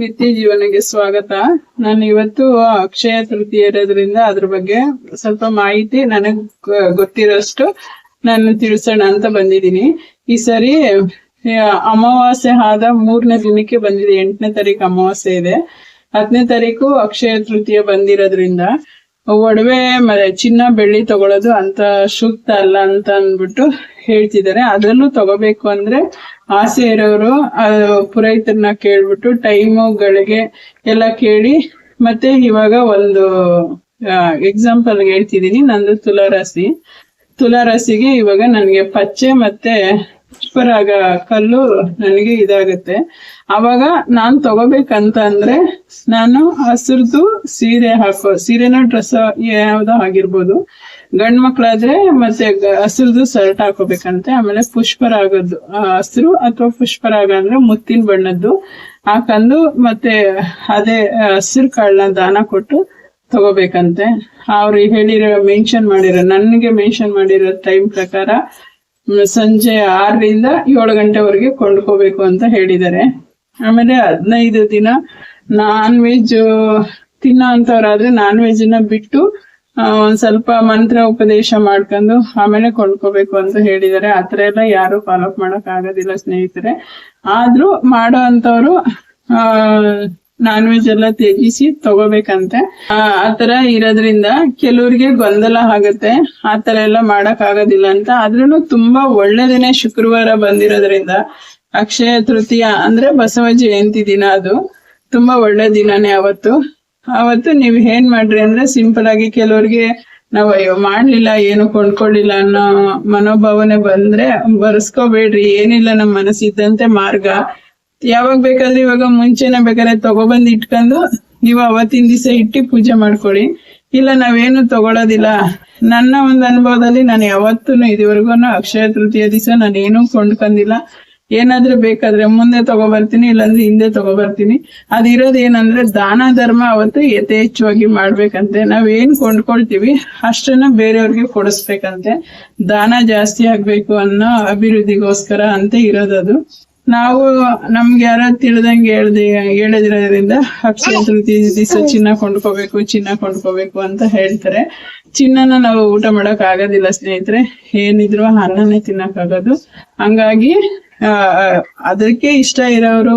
ನಿತ್ಯ ಜೀವನಕ್ಕೆ ಸ್ವಾಗತ. ನಾನು ಇವತ್ತು ಅಕ್ಷಯ ತೃತೀಯ ಇರೋದ್ರಿಂದ ಅದ್ರ ಬಗ್ಗೆ ಸ್ವಲ್ಪ ಮಾಹಿತಿ ನನಗ್ ಗೊತ್ತಿರೋಷ್ಟು ನಾನು ತಿಳಿಸೋಣ ಅಂತ ಬಂದಿದ್ದೀನಿ. ಈ ಸರಿ ಅಮಾವಾಸ್ಯೆ ಆದ ಮೂರನೇ ದಿನಕ್ಕೆ ಬಂದಿದೆ. ಎಂಟನೇ ತಾರೀಕು ಅಮಾವಾಸ್ಯೆ ಇದೆ. ಹತ್ತನೇ ತಾರೀಕು ಅಕ್ಷಯ ತೃತೀಯ ಬಂದಿರೋದ್ರಿಂದ ಒಡವೆ ಚಿನ್ನ, ಬೆಳ್ಳಿ ತಗೊಳ್ಳೋದು ಅಂತ ಸೂಕ್ತ ಅಲ್ಲ ಅಂತ ಅಂದ್ಬಿಟ್ಟು ಹೇಳ್ತಿದ್ದಾರೆ. ಅದ್ರಲ್ಲೂ ತಗೋಬೇಕು ಅಂದ್ರೆ ಆಸೆ ಇರೋರು ಪುರೋಹಿತರನ್ನ ಕೇಳ್ಬಿಟ್ಟು ಟೈಮು ಗಳಿಗೆ ಎಲ್ಲ ಕೇಳಿ, ಮತ್ತೆ ಇವಾಗ ಒಂದು ಎಕ್ಸಾಂಪಲ್ ಹೇಳ್ತಿದೀನಿ ನಂದು ತುಲಾರಾಸಿ ತುಲಾರಾಸಿಗೆ ಇವಾಗ ನನಗೆ ಪಚ್ಚೆ ಮತ್ತೆ ಪುಷ್ಪರಾಗ ಕಲ್ಲು ನನಗೆ ಇದಾಗುತ್ತೆ. ಅವಾಗ ನಾನ್ ತಗೋಬೇಕಂತ ಅಂದ್ರೆ ನಾನು ಹಸಿರ್ದು ಸೀರೆ ಹಾಕೋ, ಸೀರೆನ ಡ್ರೆಸ್ ಯಾವ್ದೋ ಆಗಿರ್ಬೋದು. ಗಂಡ್ ಮಕ್ಳಾದ್ರೆ ಮತ್ತೆ ಹಸಿರದು ಶರ್ಟ್ ಹಾಕೋಬೇಕಂತೆ, ಆಮೇಲೆ ಪುಷ್ಪರಾಗದ್ದು ಹಸಿರು ಅಥವಾ ಪುಷ್ಪರಾಗ ಅಂದ್ರೆ ಮುತ್ತಿನ ಬಣ್ಣದ್ದು ಹಾಕಂದು ಮತ್ತೆ ಅದೇ ಹಸಿರು ಕಾಳನ್ನ ದಾನ ಕೊಟ್ಟು ತಗೋಬೇಕಂತೆ. ಅವ್ರು ಹೇಳಿರೋ ಮೆನ್ಷನ್ ಮಾಡಿರೋ, ನನಗೆ ಮೆನ್ಷನ್ ಮಾಡಿರೋ ಟೈಮ್ ಪ್ರಕಾರ ಸಂಜೆ ಆರರಿಂದ ಏಳು ಗಂಟೆವರೆಗೆ ಕೊಂಡ್ಕೋಬೇಕು ಅಂತ ಹೇಳಿದ್ದಾರೆ. ಆಮೇಲೆ ಹದಿನೈದು ದಿನ ನಾನ್ ವೆಜ್ ತಿನ್ನೋ ಅಂತವ್ರಾದ್ರೆ ನಾನ್ ವೆಜ್ನ ಬಿಟ್ಟು ಒಂದ್ ಸ್ವಲ್ಪ ಮಂತ್ರ ಉಪದೇಶ ಮಾಡ್ಕೊಂಡು ಆಮೇಲೆ ಕೊಂಡ್ಕೋಬೇಕು ಅಂತ ಹೇಳಿದಾರೆ ಆತರ ಎಲ್ಲ ಯಾರು ಫಾಲೋ ಅಪ್ ಮಾಡಕ್ ಆಗೋದಿಲ್ಲ ಸ್ನೇಹಿತರೆ. ಆದ್ರೂ ಮಾಡೋ ಅಂತವ್ರು ಆ ನಾನ್ ವೆಜ್ ಎಲ್ಲ ತ್ಯಜಿಸಿ ತಗೋಬೇಕಂತೆ. ಆತರ ಇರೋದ್ರಿಂದ ಕೆಲವ್ರಿಗೆ ಗೊಂದಲ ಆಗತ್ತೆ. ಆತರ ಎಲ್ಲ ಮಾಡಕ್ ಆಗೋದಿಲ್ಲ ಅಂತ. ಆದ್ರೂ ತುಂಬಾ ಒಳ್ಳೆ ದಿನ ಶುಕ್ರವಾರ ಬಂದಿರೋದ್ರಿಂದ ಅಕ್ಷಯ ತೃತೀಯ ಅಂದ್ರೆ ಬಸವ ಜಯಂತಿ ದಿನ ಅದು. ತುಂಬಾ ಒಳ್ಳೆ ದಿನನೇ ಅವತ್ತು. ಅವತ್ತು ನೀವ್ ಏನ್ ಮಾಡ್ರಿ ಅಂದ್ರೆ ಸಿಂಪಲ್ ಆಗಿ ಕೆಲವ್ರಿಗೆ ನಾವ್ ಅಯ್ಯೋ ಮಾಡ್ಲಿಲ್ಲ, ಏನು ಕೊಂಡ್ಕೊಂಡಿಲ್ಲ ಅನ್ನೋ ಮನೋಭಾವನೆ ಬಂದ್ರೆ ಬರ್ಸ್ಕೋಬೇಡ್ರಿ, ಏನಿಲ್ಲ ನಮ್ ಮನಸ್ಸಿದ್ದಂತೆ ಮಾರ್ಗ. ಯಾವಾಗ ಬೇಕಾದ್ರೆ ಇವಾಗ ಮುಂಚೆನೆ ಬೇಕಾದ್ರೆ ತಗೊಬಂದ್ ಇಟ್ಕೊಂಡು ನೀವು ಅವತ್ತಿನ ದಿವಸ ಇಟ್ಟಿ ಪೂಜೆ ಮಾಡ್ಕೊಳ್ಳಿ. ಇಲ್ಲ, ನಾವೇನು ತಗೊಳೋದಿಲ್ಲ. ನನ್ನ ಒಂದು ಅನುಭವದಲ್ಲಿ ನಾನು ಯಾವತ್ತೂ ಇದುವರೆಗೂ ಅಕ್ಷಯ ತೃತೀಯ ದಿವಸ ನಾನು ಏನೂ ಕೊಂಡ್ಕೊಂಡಿಲ್ಲ. ಏನಾದ್ರೂ ಬೇಕಾದ್ರೆ ಮುಂದೆ ತಗೊಬರ್ತೀನಿ, ಇಲ್ಲಾಂದ್ರೆ ಹಿಂದೆ ತಗೊಬರ್ತೀನಿ. ಅದಿರೋದು ಏನಂದ್ರೆ ದಾನ ಧರ್ಮ ಅವತ್ತು ಯಥೇಚ್ಛವಾಗಿ ಮಾಡ್ಬೇಕಂತೆ. ನಾವೇನ್ ಕೊಂಡ್ಕೊಳ್ತೀವಿ, ಅಷ್ಟನ್ನ ಬೇರೆಯವ್ರಿಗೆ ಕೊಡಿಸ್ಬೇಕಂತೆ. ದಾನ ಜಾಸ್ತಿ ಆಗ್ಬೇಕು ಅನ್ನೋ ಅಭಿವೃದ್ಧಿಗೋಸ್ಕರ ಅಂತ ಇರೋದದು. ನಾವು, ನಮ್ಗೆ ಯಾರೋ ತಿಳಿದಂಗೆ ಹೇಳ್ದೆ ಹೇಳದಿರೋದ್ರಿಂದ ಅಕ್ಷಯ ತೃತೀಯ ದಿವಸ ಚಿನ್ನ ಕೊಂಡ್ಕೋಬೇಕು ಚಿನ್ನ ಕೊಂಡ್ಕೋಬೇಕು ಅಂತ ಹೇಳ್ತಾರೆ. ಚಿನ್ನನ ನಾವು ಊಟ ಮಾಡಕ್ ಆಗೋದಿಲ್ಲ ಸ್ನೇಹಿತರೆ. ಏನಿದ್ರು ಅನ್ನನೇ ತಿನ್ನಕ್ಕಾಗೋದು. ಹಂಗಾಗಿ ಅದಕ್ಕೆ ಇಷ್ಟ ಇರೋರು,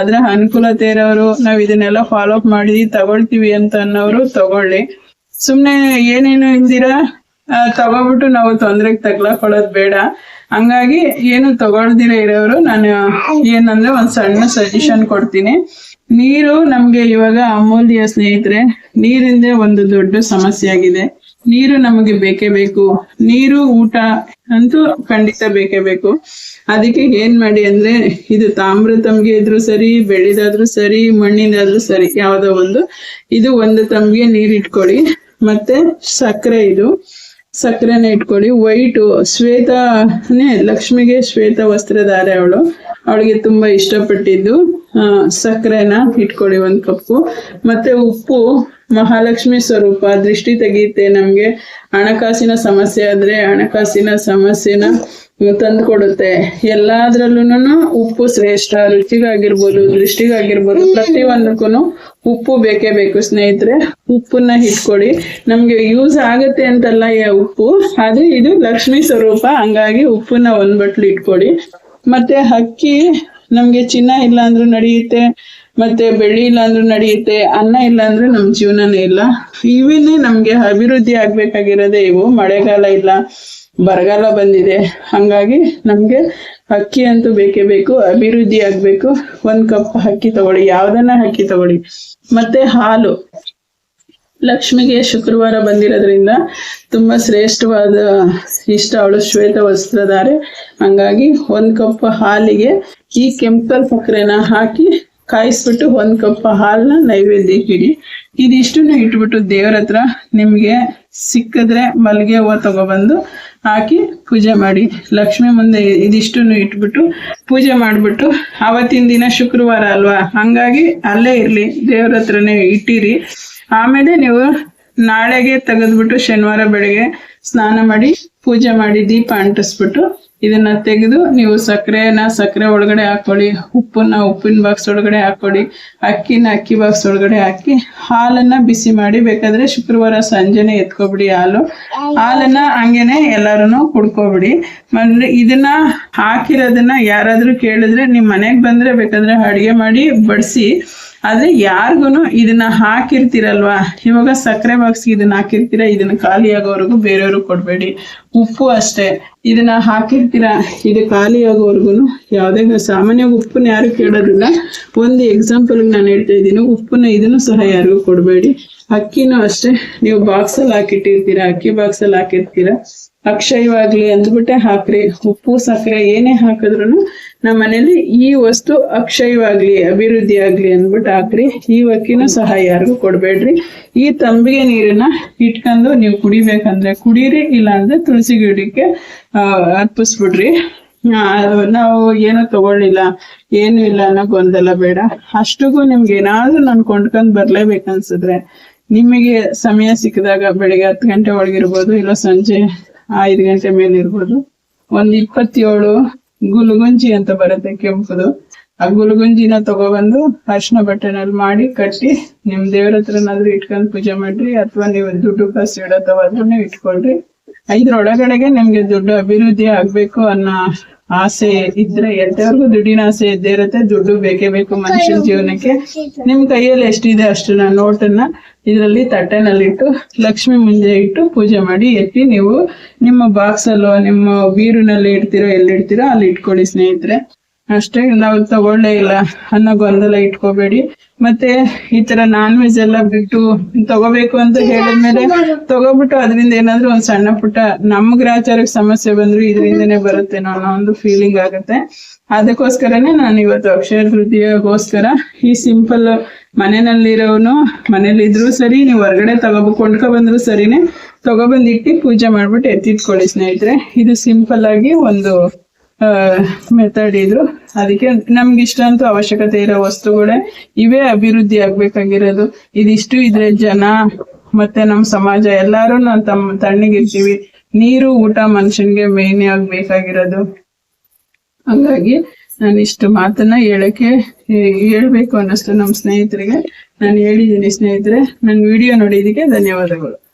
ಅದ್ರ ಅನುಕೂಲತೆ ಇರೋರು, ನಾವ್ ಇದನ್ನೆಲ್ಲ ಫಾಲೋ ಅಪ್ ಮಾಡಿ ತಗೊಳ್ತೀವಿ ಅಂತ ಅನ್ನೋರು ತಗೊಳ್ಳಿ. ಸುಮ್ನೆ ಏನೇನು ಇಂದಿರಾ ತಗೋಬಿಟ್ಟು ನಾವು ತೊಂದ್ರೆಗೆ ತಗ್ಲಾಕೊಳ್ಳೋದು ಬೇಡ. ಹಂಗಾಗಿ ಏನು ತಗೊಳ್ದಿರ ಇರೋರು, ನಾನು ಏನಂದ್ರೆ ಒಂದ್ ಸಣ್ಣ ಸಜೆಷನ್ ಕೊಡ್ತೀನಿ. ನೀರು ನಮ್ಗೆ ಇವಾಗ ಅಮೂಲ್ಯ ಸ್ನೇಹಿತರೆ ನೀರಿಂದ ಒಂದು ದೊಡ್ಡ ಸಮಸ್ಯೆ ಆಗಿದೆ ನೀರು ನಮಗೆ ಬೇಕೇ ಬೇಕು. ನೀರು, ಊಟ ಅಂತೂ ಖಂಡಿತ ಬೇಕೇ ಬೇಕು. ಅದಕ್ಕೆ ಏನ್ ಮಾಡಿ ಅಂದ್ರೆ, ಇದು ತಾಮ್ರ ತಂಬಿಗೆ ಇದ್ರು ಸರಿ, ಬೆಳ್ಳಿದಾದ್ರೂ ಸರಿ ಮಣ್ಣಿನಾದ್ರೂ ಸರಿ, ಯಾವ್ದೋ ಒಂದು. ಇದು ಒಂದು ತಂಬಿಗೆ ನೀರ್ ಇಟ್ಕೊಳ್ಳಿ. ಮತ್ತೆ ಸಕ್ಕರೆ ಇದು. ಸಕ್ಕರೆನ ಇಟ್ಕೊಳ್ಳಿ. ವೈಟು, ಶ್ವೇತನೇ, ಲಕ್ಷ್ಮಿಗೆ ಶ್ವೇತ ವಸ್ತ್ರಧಾರೆ ಅವಳು. ಅವಳಿಗೆ ತುಂಬಾ ಇಷ್ಟಪಟ್ಟಿದ್ದು ಸಕ್ಕರೆನ ಇಟ್ಕೊಳ್ಳಿ ಒಂದ್ ಕಪ್ಪು. ಮತ್ತೆ ಉಪ್ಪು. ಮಹಾಲಕ್ಷ್ಮಿ ಸ್ವರೂಪ, ದೃಷ್ಟಿ ತೆಗೆಯುತ್ತೆ ನಮ್ಗೆ. ಹಣಕಾಸಿನ ಸಮಸ್ಯೆ ಆದ್ರೆ ಹಣಕಾಸಿನ ಸಮಸ್ಯೆನ ತಂದು ಕೊಡುತ್ತೆ ಎಲ್ಲಾದ್ರಲ್ಲೂನು ಉಪ್ಪು ಶ್ರೇಷ್ಠ, ರುಚಿಗಾಗಿರ್ಬೋದು, ದೃಷ್ಟಿಗಾಗಿರ್ಬೋದು ಪ್ರತಿಯೊಂದಕ್ಕೂ ಉಪ್ಪು ಬೇಕೇ ಬೇಕು. ಸ್ನೇಹಿತರೆ, ಉಪ್ಪನ್ನ ಇಟ್ಕೊಳ್ಳಿ ನಮ್ಗೆ ಯೂಸ್ ಆಗತ್ತೆ ಅಂತಲ್ಲ ಉಪ್ಪು ಅದು ಇದು ಲಕ್ಷ್ಮಿ ಸ್ವರೂಪ, ಹಂಗಾಗಿ ಉಪ್ಪನ್ನ ಒಂದ್ ಬಟ್ಲು ಇಟ್ಕೊಳ್ಳಿ ಮತ್ತೆ ಅಕ್ಕಿ, ನಮ್ಗೆ ಚಿನ್ನ ಇಲ್ಲ ಅಂದ್ರೂ ನಡೆಯುತ್ತೆ. ಮತ್ತೆ ಬೆಳ್ಳಿ ಇಲ್ಲ ಅಂದ್ರೂ ನಡೆಯುತ್ತೆ, ಅನ್ನ ಇಲ್ಲ ಅಂದ್ರೆ ನಮ್ ಜೀವನನೇ ಇಲ್ಲ. ಇವನ್ನೇ ನಮ್ಗೆ ಅಭಿವೃದ್ಧಿ ಆಗ್ಬೇಕಾಗಿರೋದೇ ಇವು. ಮಳೆಗಾಲ ಇಲ್ಲ, ಬರಗಾಲ ಬಂದಿದೆ. ಹಂಗಾಗಿ ನಮ್ಗೆ ಅಕ್ಕಿ ಅಂತೂ ಬೇಕೇ ಬೇಕು, ಅಭಿವೃದ್ಧಿ ಆಗ್ಬೇಕು. ಒಂದ್ ಕಪ್ ಅಕ್ಕಿ ತಗೊಳ್ಳಿ, ಯಾವ್ದನ್ನ ಅಕ್ಕಿ ತಗೊಳ್ಳಿ. ಮತ್ತೆ ಹಾಲು. ಲಕ್ಷ್ಮಿಗೆ ಶುಕ್ರವಾರ ಬಂದಿರೋದ್ರಿಂದ ತುಂಬಾ ಶ್ರೇಷ್ಠವಾದ ಇಷ್ಟ. ಅವಳು ಶ್ವೇತ ವಸ್ತ್ರಧಾರೆ. ಹಂಗಾಗಿ ಒಂದ್ ಕಪ್ ಹಾಲಿಗೆ ಈ ಕೆಂಪಲ್ ಸಕ್ಕರೆನ ಹಾಕಿ ಕಾಯಿಸ್ಬಿಟ್ಟು ಒಂದ್ ಕಪ್ ಹಾಲನ್ನ ನೈವೇದ್ಯಕ್ಕೆ ಇಡಿ ಇದಿಷ್ಟನ್ನು ಇಟ್ಬಿಟ್ಟು ದೇವ್ರ ಹತ್ರ ನಿಮ್ಗೆ ಸಿಕ್ಕಿದ್ರೆ ಮಲ್ಗೆ ಹೂವ ತಗೊಬಂದು ಹಾಕಿ ಪೂಜೆ ಮಾಡಿ. ಲಕ್ಷ್ಮಿ ಮುಂದೆ ಇದಿಷ್ಟನ್ನು ಇಟ್ಬಿಟ್ಟು ಪೂಜೆ ಮಾಡ್ಬಿಟ್ಟು ಅವತ್ತಿನ ದಿನ ಶುಕ್ರವಾರ ಅಲ್ವಾ? ಹಂಗಾಗಿ ಅಲ್ಲೇ ಇರ್ಲಿ, ದೇವ್ರ ಹತ್ರನೇ ಇಟ್ಟಿರಿ. ಆಮೇಲೆ ನೀವು ನಾಳೆಗೆ ತೆಗೆದ್ಬಿಟ್ಟು ಶನಿವಾರ ಬೆಳಗ್ಗೆ ಸ್ನಾನ ಮಾಡಿ ಪೂಜೆ ಮಾಡಿ ದೀಪ ಅಂಟಿಸ್ಬಿಟ್ಟು ಇದನ್ನ ತೆಗೆದು ನೀವು ಸಕ್ಕರೆನ ಸಕ್ಕರೆ ಒಳಗಡೆ ಹಾಕೊಳ್ಳಿ, ಉಪ್ಪನ್ನ ಉಪ್ಪಿನ ಬಾಕ್ಸ್ ಒಳಗಡೆ ಹಾಕೊಳ್ಳಿ, ಅಕ್ಕಿನ ಅಕ್ಕಿ ಬಾಕ್ಸ್ ಒಳಗಡೆ ಹಾಕಿ, ಹಾಲನ್ನ ಬಿಸಿ ಮಾಡಿ ಬೇಕಾದ್ರೆ ಶುಕ್ರವಾರ ಸಂಜೆನೆ ಎತ್ಕೊಬಿಡಿ ಹಾಲು. ಹಾಲನ್ನ ಹಂಗೇನೆ ಎಲ್ಲಾರು ಕುಡ್ಕೊಬಿಡಿ. ಮತ್ತೆ ಇದನ್ನ ಹಾಕಿರೋದನ್ನ ಯಾರಾದ್ರೂ ಕೇಳಿದ್ರೆ ನಿಮ್ ಮನೆಗ್ ಬಂದ್ರೆ ಬೇಕಾದ್ರೆ ಅಡಿಗೆ ಮಾಡಿ ಬಡಿಸಿ. ಆದ್ರೆ ಯಾರಿಗೂ ಇದನ್ನ ಹಾಕಿರ್ತೀರಲ್ವಾ? ಇವಾಗ ಸಕ್ಕರೆ ಬಾಕ್ಸ್ ಇದನ್ನ ಹಾಕಿರ್ತೀರ? ಇದನ್ನ ಖಾಲಿ ಆಗೋವರೆಗೂ ಬೇರೆಯವ್ರಿಗೆ ಕೊಡ್ಬೇಡಿ. ಉಪ್ಪು ಅಷ್ಟೇ. ಇದನ್ನ ಹಾಕಿರ್ತೀರ? ಇದು ಖಾಲಿ ಆಗೋವರೆಗೂ ಯಾವುದೇ ಸಾಮಾನ್ಯವಾಗಿ ಉಪ್ಪನ್ನ ಯಾರು ಕೇಳೋದಿಲ್ಲ. ಒಂದು ಎಕ್ಸಾಂಪಲ್ ನಾನು ಹೇಳ್ತಾ ಇದ್ದೀನಿ. ಉಪ್ಪನ್ನ ಇದನ್ನು ಸಹ ಯಾರಿಗೂ ಕೊಡಬೇಡಿ. ಅಕ್ಕಿನೂ ಅಷ್ಟೇ. ನೀವು ಬಾಕ್ಸ್ ಅಲ್ಲಿ ಹಾಕಿಟ್ಟಿರ್ತೀರಾ? ಅಕ್ಕಿ ಬಾಕ್ಸ್ ಅಲ್ಲಿ ಹಾಕಿರ್ತೀರಾ? ಅಕ್ಷಯವಾಗ್ಲಿ ಅಂದ್ಬಿಟ್ಟೆ ಹಾಕ್ರಿ. ಉಪ್ಪು, ಸಕ್ಕರೆ ಏನೇ ಹಾಕಿದ್ರು ನಮ್ಮ ಮನೇಲಿ ಈ ವಸ್ತು ಅಕ್ಷಯವಾಗ್ಲಿ, ಅಭಿವೃದ್ಧಿ ಆಗ್ಲಿ ಅಂದ್ಬಿಟ್ಟು ಹಾಕ್ರಿ. ಈ ಅಕ್ಕಿನ ಸಹ ಯಾರಿಗೂ ಕೊಡ್ಬೇಡ್ರಿ. ಈ ತಂಬಿಗೆ ನೀರನ್ನ ಇಟ್ಕೊಂಡು ನೀವು ಕುಡಿಬೇಕಂದ್ರೆ ಕುಡೀರಿ ಇಲ್ಲ ಅಂದ್ರೆ ತುಳಸಿ ಗಿಡಕ್ಕೆ ಅರ್ಪಿಸ್ಬಿಡ್ರಿ. ನಾವು ಏನೋ ತಗೊಳ್ಳಿಲ್ಲ, ಏನು ಇಲ್ಲ ಅನ್ನೋ ಗೊಂದಲ ಬೇಡ. ಅಷ್ಟಿಗೂ ನಿಮ್ಗೆ ಏನಾದ್ರೂ ನಾನು ಕೊಂಡ್ಕೊಂಡ್ ಬರ್ಲೇಬೇಕನ್ಸಿದ್ರೆ ನಿಮಗೆ ಸಮಯ ಸಿಕ್ಕಿದಾಗ ಬೆಳಿಗ್ಗೆ ಹತ್ತು ಗಂಟೆ ಒಳಗಿರ್ಬೋದು, ಇಲ್ಲ ಸಂಜೆ ಐದು ಗಂಟೆ ಮೇಲೆ ಇರ್ಬೋದು. ಒಂದು ಇಪ್ಪತ್ತೇಳು ಗುಲುಗುಂಜಿ ಅಂತ ಬರುತ್ತೆ ಕೆಂಪುದು. ಆ ಗುಲುಗುಂಜಿನ ತಗೊಬಂದು ಅರ್ಶಿನ ಬಟ್ಟೆನಲ್ಲಿ ಮಾಡಿ ಕಟ್ಟಿ ನಿಮ್ ದೇವ್ರ ಹತ್ರನಾದ್ರೂ ಇಟ್ಕೊಂಡು ಪೂಜೆ ಮಾಡ್ರಿ ಅಥವಾ ನೀವು ದುಡ್ಡು ಕಾಸು ನೀವು ಇಟ್ಕೊಳ್ರಿ. ಇದ್ರೊಳಗಡೆಗೆ ನಿಮ್ಗೆ ದುಡ್ಡು ಅಭಿವೃದ್ಧಿ ಆಗ್ಬೇಕು ಅನ್ನೋ ಆಸೆ ಇದ್ರೆ ಎಲ್ಲರಿಗೂ ದುಡ್ಡಿನ ಆಸೆ ಇದ್ದೇ ಇರುತ್ತೆ. ದುಡ್ಡು ಬೇಕೇ ಬೇಕು ಮನುಷ್ಯನ ಜೀವನಕ್ಕೆ. ನಿಮ್ ಕೈಯಲ್ಲಿ ಎಷ್ಟಿದೆ ಅಷ್ಟನ್ನ ನೋಟನ್ನ ಇದರಲ್ಲಿ ತಟ್ಟೆನಲ್ಲಿಟ್ಟು ಲಕ್ಷ್ಮಿ ಮುಂಜೆ ಇಟ್ಟು ಪೂಜೆ ಮಾಡಿ ಎತ್ತಿ ನೀವು ನಿಮ್ಮ ಬಾಕ್ಸ್ ಅಲ್ಲೋ ನಿಮ್ಮ ಬೀರುನಲ್ಲಿ ಇಡ್ತೀರೋ ಎಲ್ಲಿ ಇಡ್ತೀರೋ ಅಲ್ಲಿ ಇಟ್ಕೊಳ್ಳಿ ಸ್ನೇಹಿತರೆ. ಅಷ್ಟೇ ನಾವು ತಗೊಳ್ಳೇ ಇಲ್ಲ. ಅನ್ನೋ ಗೊಂದಲ ಇಟ್ಕೋಬೇಡಿ. ಮತ್ತೆ ಈ ತರ ನಾನ್ ವೆಜ್ ಎಲ್ಲ ಬಿಟ್ಟು ತಗೋಬೇಕು ಅಂತ ಹೇಳಿದ್ಮೇಲೆ ತಗೋಬಿಟ್ಟು ಅದರಿಂದ ಏನಾದ್ರು ಒಂದ್ ಸಣ್ಣ ಪುಟ್ಟ ನಮ್ ಗ್ರಾಚಾರಕ್ಕೆ ಸಮಸ್ಯೆ ಬಂದ್ರು ಇದರಿಂದನೇ ಬರುತ್ತೇನೋ ಅನ್ನೋ ಒಂದು ಫೀಲಿಂಗ್ ಆಗುತ್ತೆ. ಅದಕ್ಕೋಸ್ಕರನೇ ನಾನು ಇವತ್ತು ಅಕ್ಷಯ ತೃತೀಯಗೋಸ್ಕರ ಈ ಸಿಂಪಲ್ ಮನೆಯಲ್ಲಿರೋನು ಮನೇಲಿದ್ರು ಸರಿ, ನೀವು ಹೊರಗಡೆ ತಗೋಬೇಕು ಕೊಂಡ್ಕೊ ಬಂದ್ರು ಸರಿನೇ, ತಗೊಬಂದಿಟ್ಟು ಪೂಜೆ ಮಾಡ್ಬಿಟ್ಟು ಎತ್ತಿಟ್ಕೊಳ್ಳಿ ಸ್ನೇಹಿತರೆ. ಇದು ಸಿಂಪಲ್ ಆಗಿ ಒಂದು ಮೆಥಡ್ ಇದ್ರು ಅದಕ್ಕೆ ನಮ್ಗೆ ಇಷ್ಟಂತೂ ಅವಶ್ಯಕತೆ ಇರೋ ವಸ್ತುಗಳೇ ಇವೇ ಅಭಿವೃದ್ಧಿ ಆಗ್ಬೇಕಾಗಿರೋದು. ಇದಿಷ್ಟು ಇದ್ರೆ ಜನ ಮತ್ತೆ ನಮ್ ಸಮಾಜ, ಎಲ್ಲಾರು ನಾವು ತಮ್ಮ ತಣ್ಣಗಿರ್ತೀವಿ. ನೀರು, ಊಟ ಮನುಷ್ಯನ್ಗೆ ಮೇನ್ ಆಗ್ಬೇಕಾಗಿರೋದು ಹಂಗಾಗಿ ನಾನು ಇಷ್ಟು ಮಾತನ್ನ ಹೇಳಕ್ಕೆ ಹೇಳ್ಬೇಕು ಅನ್ನಷ್ಟು ನಮ್ಮ ಸ್ನೇಹಿತರಿಗೆ. ನಾನು ಹೇಳಿದ್ದೀನಿ ಸ್ನೇಹಿತರೆ ನನ್ನ ವಿಡಿಯೋ ನೋಡಿದ್ದಕ್ಕೆ ಧನ್ಯವಾದಗಳು.